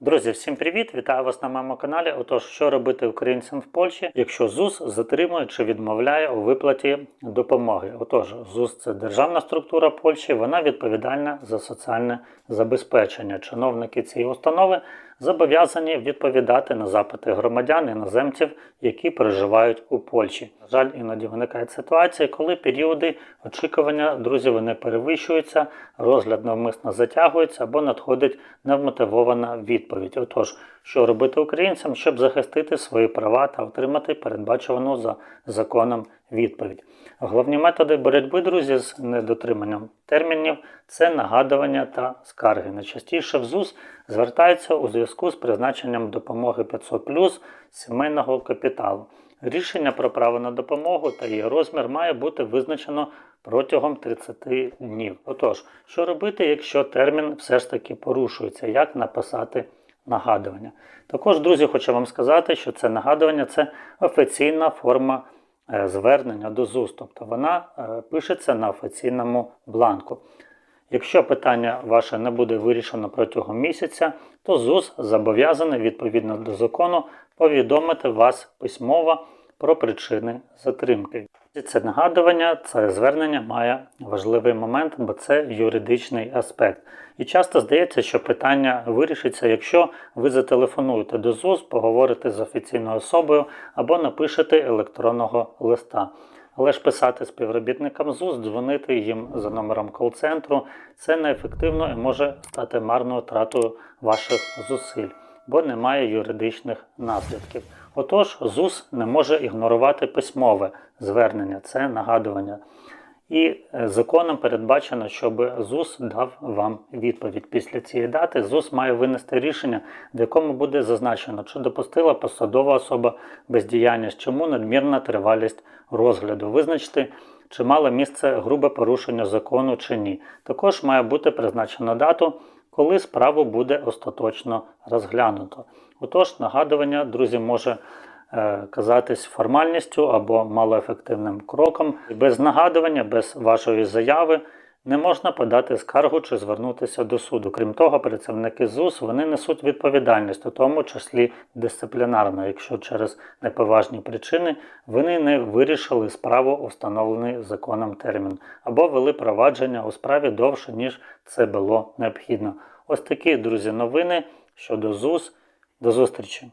Друзі, всім привіт! Вітаю вас на моєму каналі. Отож, що робити українцям в Польщі, якщо ЗУС затримує чи відмовляє у виплаті допомоги? Отож, ЗУС це державна структура Польщі, вона відповідальна за соціальне забезпечення. Чиновники цієї установи зобов'язані відповідати на запити громадян іноземців, які проживають у Польщі. На жаль, іноді виникають ситуації, коли періоди очікування друзі вони перевищуються, розгляд навмисно затягується або надходить невмотивована відповідь. Отож, що робити українцям, щоб захистити свої права та отримати передбачувану за законом відповідь. Головні методи боротьби, друзі, з недотриманням термінів це нагадування та скарги. Найчастіше в ЗУС звертаються у зв'язку з призначенням допомоги 500 сімейного капіталу. Рішення про право на допомогу та її розмір має бути визначено протягом 30 днів. Отож, що робити, якщо термін все ж таки порушується? Як написати нагадування? Також, друзі, хочу вам сказати, що це нагадування це офіційна форма е, звернення до ЗУС, тобто вона е, пишеться на офіційному бланку. Якщо питання ваше не буде вирішено протягом місяця, то ЗУС зобов'язаний відповідно до закону повідомити вас письмово про причини затримки. Це нагадування, це звернення має важливий момент, бо це юридичний аспект. І часто здається, що питання вирішиться, якщо ви зателефонуєте до ЗУС, поговорите з офіційною особою або напишете електронного листа. Але ж писати співробітникам ЗУС, дзвонити їм за номером кол-центру це неефективно і може стати марною тратою ваших зусиль, бо немає юридичних наслідків. Отож, ЗУС не може ігнорувати письмове звернення, це нагадування. І е, законом передбачено, щоб ЗУС дав вам відповідь. Після цієї дати ЗУС має винести рішення, в якому буде зазначено, чи допустила посадова особа бездіяльність, чому надмірна тривалість розгляду, визначити, чи мало місце грубе порушення закону чи ні. Також має бути призначена дату, коли справу буде остаточно розглянуто. Отож, нагадування, друзі, може е, казатись формальністю або малоефективним кроком. Без нагадування, без вашої заяви не можна подати скаргу чи звернутися до суду. Крім того, працівники ЗУС вони несуть відповідальність, у тому числі дисциплінарно, якщо через неповажні причини вони не вирішили справу у встановлений законом термін, або вели провадження у справі довше, ніж це було необхідно. Ось такі, друзі, новини щодо ЗУС. До зустрічі!